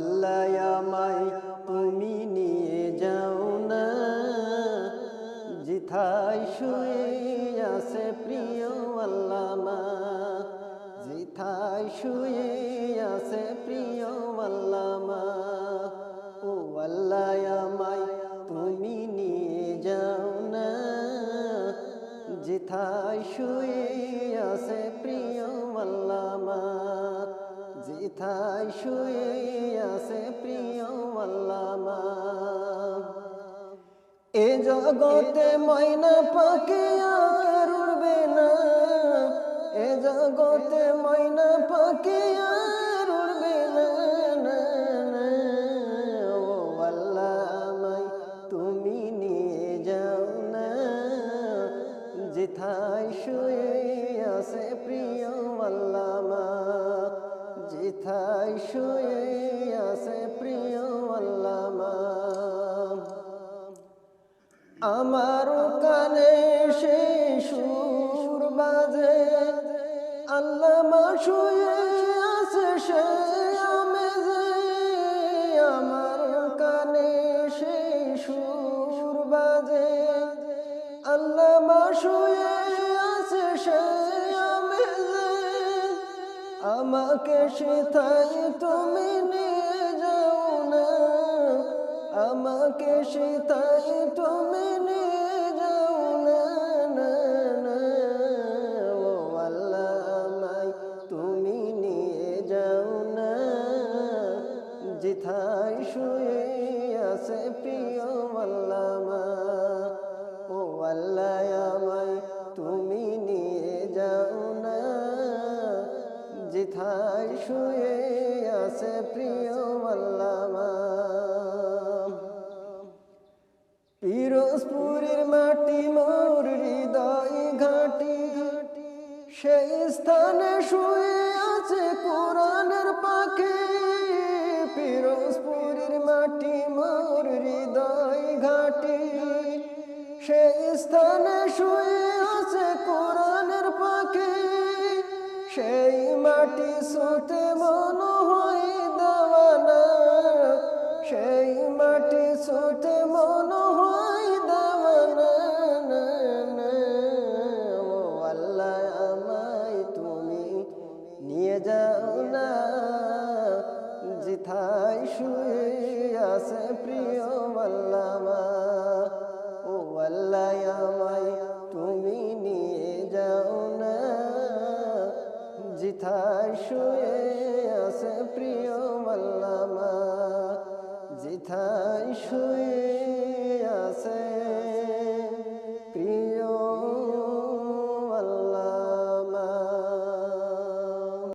আল্লাহ আমায় তুমি নিয়ে যাও না। জিথায় শুয়ে আছে প্রিয় আল্লামা জিথায় শুয়ে আছে প্রিয় আল্লামা, ও আল্লাহ আমায় তুমি নিয়ে যাও না। জিথায় শুয়ে আছে প্রিয় আল্লামা জিথায় শুয়ে আছে প্রিয় আল্লামা। এ জগতে ময়না পাখি আর উড়বে না। এ জগতে ময়না পাখি আর উড়বে না। ও আল্লাহ তুমি নিয়ে যাও না। যেথায় শুয়ে আছে প্রিয় আল্লামা। যেথায় শুয়ে আছে প্রিয় আল্লামা। আমার কানে সে সুর বাজে, আল্লামা শুয়ে আছে সে আমেজে। আমার কানে সে সুর বাজে, আল্লামা শুয়ে আমাকে সেথায় তুমি নিয়ে যাও না। আমাকে সেথায় তুমি নিয়ে যাও না। ও আল্লাহ আমায় তুমি নিয়ে যাও না। যেথায় শুয়ে আছে প্রিয় আল্লামা প্রিয় আল্লামা পিরোজপুরের মাটি মোর হৃদয় ঘাটি। সেই স্থানে শুয়ে আছে কোরআনের পাখি। পিরোজপুরের মাটি মোর হৃদয় ঘাটি। সেই স্থানে শুয়ে আছে কোরআনের পাখি। সেই মাটি সোতে যাও না জিথাই শুয়ে আছে প্রিয় মাল্লামা। ও আল্লাহ আমায় তুমি নিয়ে যাও না জিথাই শুয়ে